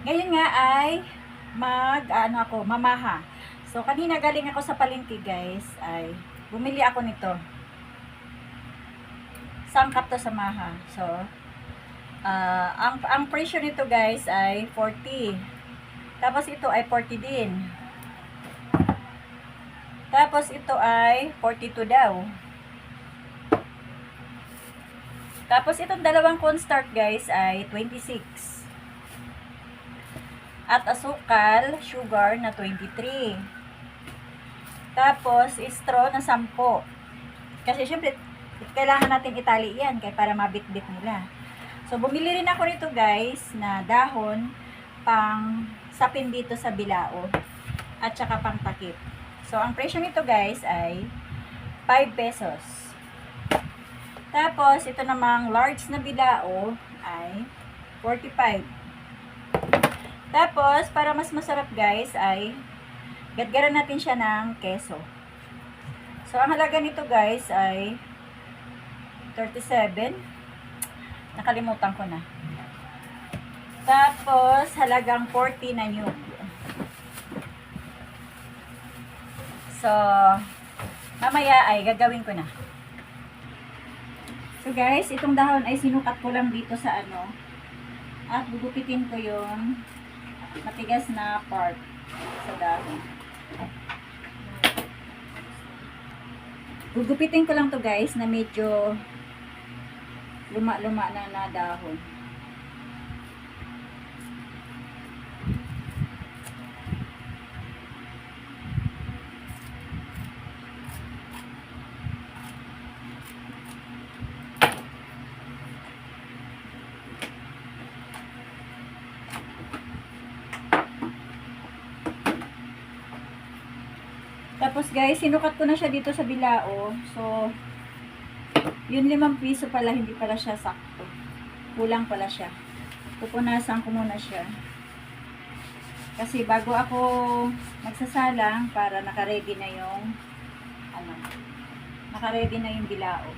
Ngayon nga ay mag, ano ako, mamaha. So, kanina galing ako sa palengke, guys, ay bumili ako nito. Sangkap to sa maha. So, ah, ang, ang presyo nito, guys, ay 40. Tapos ito ay 40 din. Tapos ito ay 42 daw. Tapos itong dalawang cornstarch guys ay 26. At asukal, sugar na 23. Tapos straw na 10. Kasi syempre kailangan natin itali yan kaya para mabitbit nila. So bumili rin ako nito guys na dahon pang sapin dito sa bilao at saka pang takip. So ang presyo nito guys ay 5 pesos. Tapos, ito namang large na bilao ay 45. Tapos, para mas masarap guys, ay gadgaran natin siya ng keso. So, ang halaga nito guys ay 37. Nakalimutan ko na. Tapos, halagang 40 na nyug. So, mamaya ay gagawin ko na. So guys, itong dahon ay sinukat ko lang dito sa ano. At gugupitin ko yung matigas na part sa dahon. Gugupitin ko lang to guys na medyo luma-luma na na dahon. Tapos guys, sinukat ko na siya dito sa bilao. So, yun limang piso pala, hindi pala siya sakto. Kulang pala siya. Pupunasan ko muna siya. Kasi bago ako magsasalang, para nakaredy na yung, ano, nakaredy na yung bilao.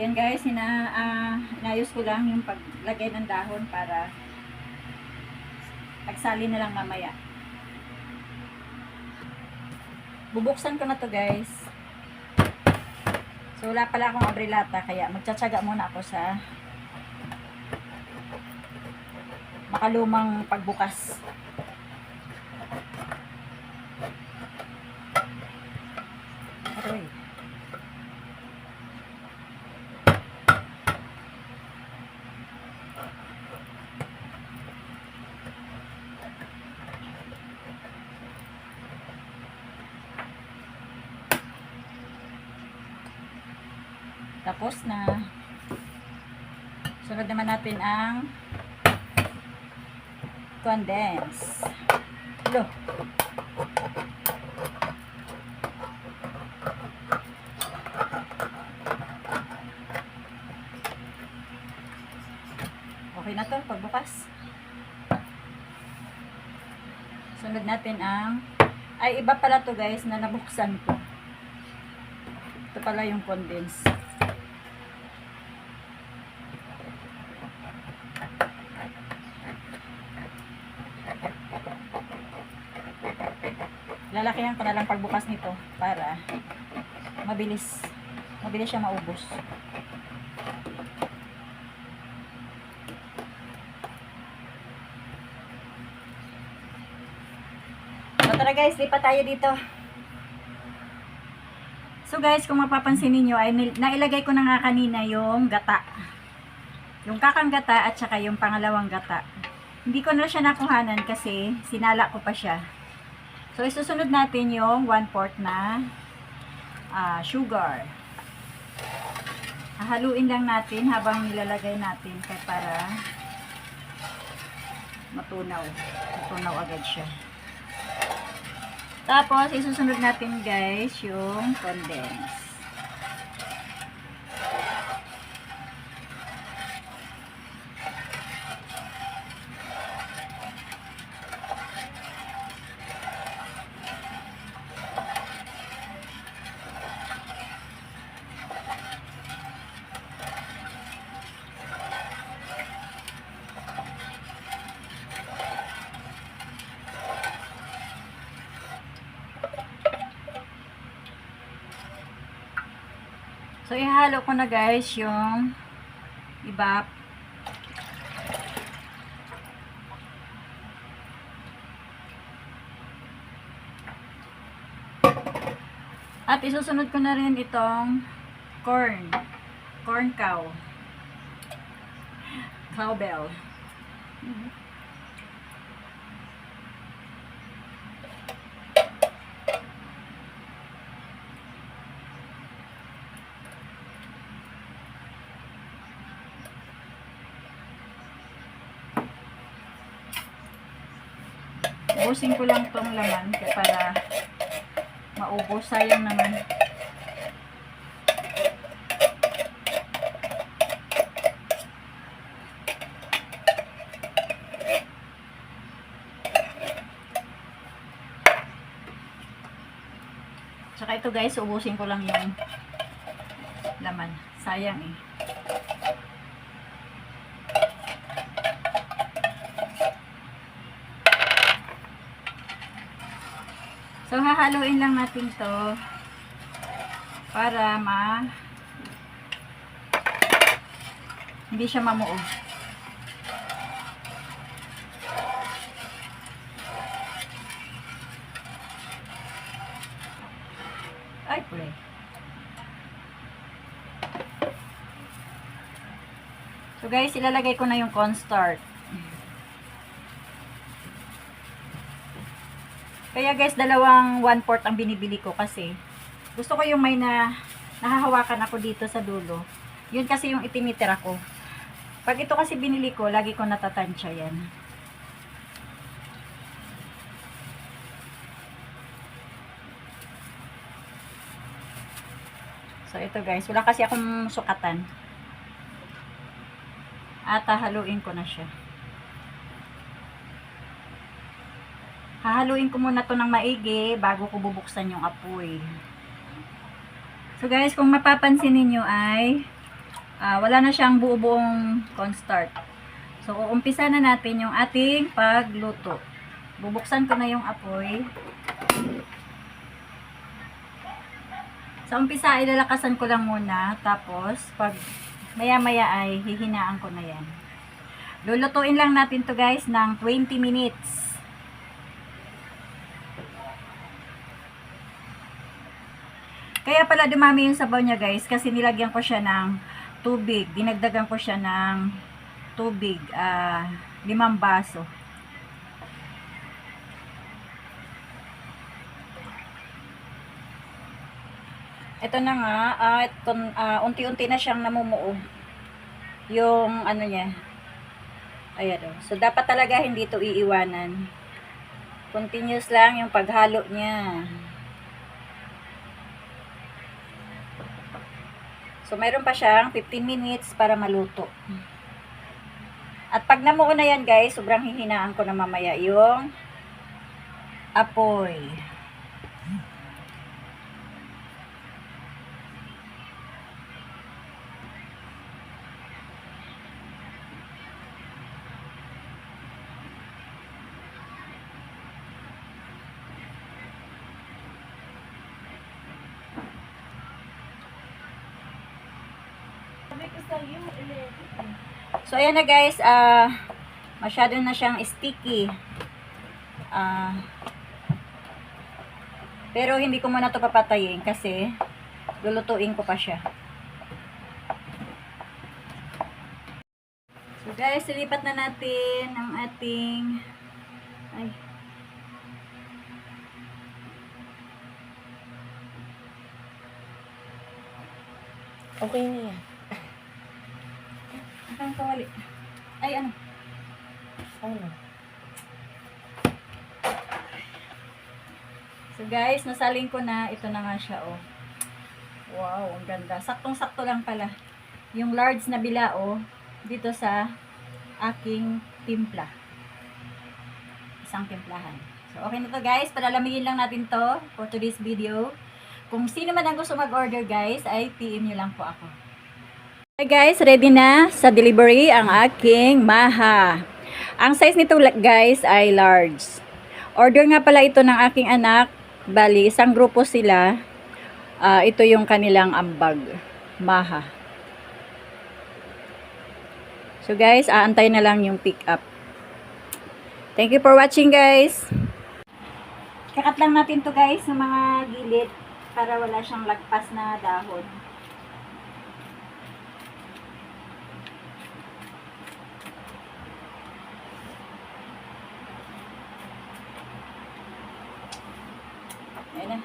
Ayan guys, ina, ah, inayos ko lang yung paglagay ng dahon para pagsali na lang mamaya. Bubuksan ko na to guys. So, wala pala akong abrilata, kaya magtsatsaga muna ako sa makalumang pagbukas. Tapos na. Sunod naman natin ang condense. Lo. Okay na to, pagbukas. Sunod natin ang ay iba pala to guys na nabuksan ko. Ito pala yung condense. Lalakihan ko na lang pagbukas nito para mabilis mabilis siya maubos. So tara guys, lipat tayo dito. So guys, kung mapapansin niyo ay nailagay ko na nga kanina yung gata. Yung kakang gata at saka yung pangalawang gata. Hindi ko na siya nakuhanan kasi sinala ko pa siya. So isusunod natin yung 1 4 na ah, sugar. Hahaluin lang natin habang nilalagay natin kaya para matunaw. Matunaw agad siya. Tapos, isusunod natin guys yung condense. So, ihalo ko na guys yung iba. At isusunod ko na rin itong corn. Corn cow. Cowbell. Ubusin ko lang tong laman para maubos. Sayang naman. Tsaka ito guys, ubusin ko lang yung laman. Sayang eh. So, hahaluin lang natin to para ma hindi siya mamuog. Ay, pre. So guys, ilalagay ko na yung cornstarch. Kaya guys, dalawang 1-4 ang binibili ko kasi gusto ko yung may na nahahawakan ako dito sa dulo. Yun kasi yung itinitira ko. Pag ito kasi binili ko, lagi ko natatansya yan. So ito guys, wala kasi akong sukatan. At haluin ko na siya. Hahaluin ko muna to ng maigi bago ko bubuksan yung apoy. So guys, kung mapapansin niyo ay ah, wala na siyang buo-buong cornstarch. So uumpisa na natin yung ating pagluto. Bubuksan ko na yung apoy. Sa umpisa, ilalakasan ko lang muna. Tapos, pag maya-maya ay hihinaan ko na yan. Lulutuin lang natin to guys ng 20 minutes. Kaya pala dumami yung sabaw niya guys kasi nilagyan ko siya ng tubig. Dinagdagan ko siya ng tubig. ah limang baso. Ito na nga, ah, ito, ah, unti-unti na siyang namumuo. Yung ano niya. Ayan o. So, dapat talaga hindi ito iiwanan. Continuous lang yung paghalo niya. So, mayroon pa siyang 15 minutes para maluto. At pag namuo na yan guys, sobrang hihinaan ko na mamaya yung apoy. So, ayan na guys. ah masyado na siyang sticky. Ah pero hindi ko muna to papatayin kasi lulutuin ko pa siya. So guys, silipat na natin ang ating ay Okay na yan. Kawali. Ay ano? Ano? So guys, nasaling ko na. Ito na nga siya, oh. Wow, ang ganda. Saktong-sakto lang pala. Yung large na bilao dito sa aking timpla. Isang timplahan. So, okay na to guys. Palalamigin lang natin to for today's video. Kung sino man ang gusto mag-order guys, ay PM nyo lang po ako. Okay guys, ready na sa delivery ang aking maha. Ang size nito guys ay large. Order nga pala ito ng aking anak. Bali, isang grupo sila. Ah, ito yung kanilang ambag. Maha. So guys, aantay na lang yung pick up. Thank you for watching guys. Kakat lang natin to guys ng mga gilid para wala siyang lagpas na dahon. Ayan na.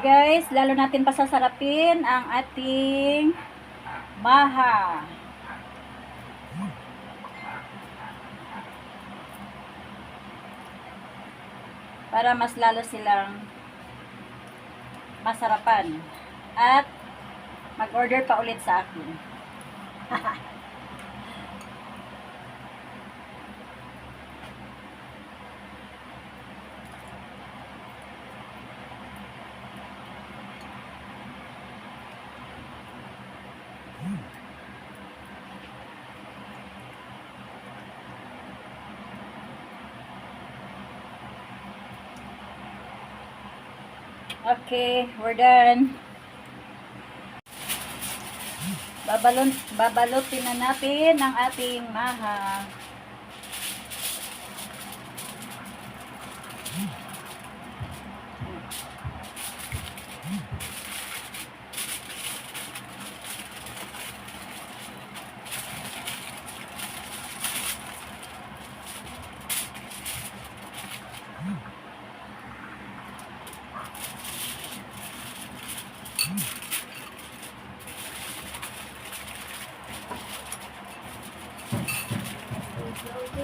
Guys, lalo natin pasasarapin ang ating maha. Para mas lalo silang masarapan. At mag-order pa ulit sa akin. Okay, we're done. Babalon, babalutin na natin ang ating maha. Đồ đi.